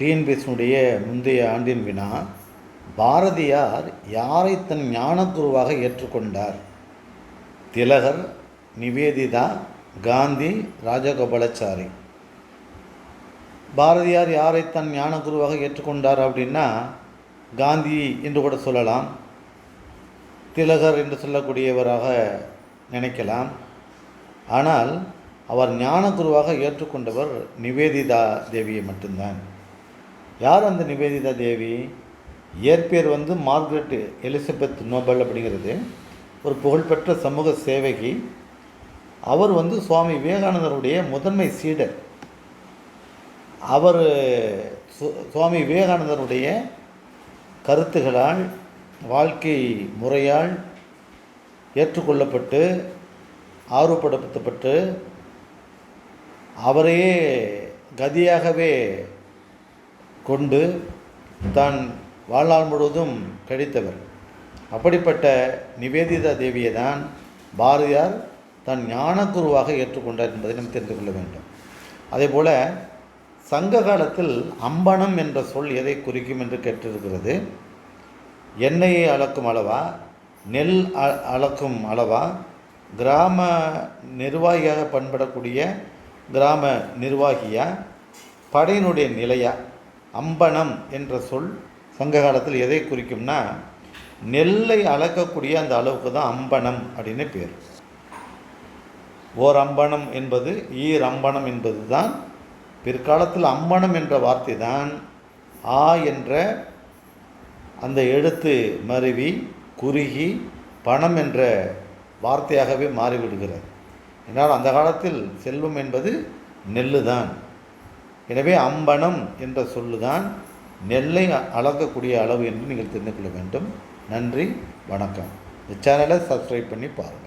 டிஎன்பிஎஸ்னுடைய முந்தைய ஆண்டின் வினா பாரதியார் யாரை தன் ஞானக்குருவாக ஏற்றுக்கொண்டார்? திலகர் நிவேதிதா காந்தி ராஜகோபாலாச்சாரி. பாரதியார் யாரை தன் ஞானக்குருவாக ஏற்றுக்கொண்டார் அப்படின்னா காந்தி என்று கூட சொல்லலாம். திலகர் என்று சொல்லக்கூடியவராக நினைக்கலாம். ஆனால் அவர் ஞானகுருவாக ஏற்றுக்கொண்டவர் நிவேதிதா தேவியை மட்டும்தான். யார் அந்த நிவேதிதா தேவி? இயற்பெயர் வந்து மார்கரெட் எலிசபெத் நோபல் அப்படிங்கிறது. ஒரு புகழ்பெற்ற சமூக சேவகி. அவர் வந்து சுவாமி விவேகானந்தருடைய முதன்மை சீடர். அவர் சு- சுவாமி விவேகானந்தருடைய கருத்துகளால் வாழ்க்கை முறையால் ஏற்றுக்கொள்ளப்பட்டு ஆர்வப்படுத்தப்பட்டு அவரையே கதியாகவே கொண்டு தான் வாழ்நாள் முழுவதும் கழித்தவர் அப்படிப்பட்ட நிவேதிதா தேவியை தான் பாரதியார் தன் ஞானக்குருவாக ஏற்றுக்கொண்டார் என்பதை நாம் தெரிந்து கொள்ள வேண்டும். அதேபோல் சங்க காலத்தில் அம்பனம் என்ற சொல் எதை குறிக்கும் என்று கேட்டிருக்கிறது? எண்ணெயை அளக்கும் அளவா? நெல் அ- அளக்கும் அளவா? கிராம நிர்வாகியாக பண்படக்கூடிய கிராம நிர்வாகியா? படையினுடைய நிலையா? அம்பனம் என்ற சொல் சங்க காலத்தில் எதை குறிக்கும்னா நெல்லை அளக்கக்கூடிய அந்த அளவுக்கு தான் அம்பனம் அப்படின்னு பேர். ஓர் அம்பனம் என்பது ஈர் அம்பனம் என்பது தான் பிற்காலத்தில் அம்பனம் என்ற வார்த்தை தான். ஆ என்ற அந்த எழுத்து மருவி குறுகி பணம் என்ற வார்த்தையாகவே மாறிவிடுகிறது. என்றால் அந்த காலத்தில் செல்வம் என்பது நெல்லு தான் எனவே அம்பனம் என்ற சொல்லுதான் நெல்லை அளக்கக்கூடிய அளவு என்று நீங்கள் தெரிந்து கொள்ள வேண்டும். நன்றி வணக்கம். இந்த சேனலை சப்ஸ்கிரைப் பண்ணி பாருங்கள்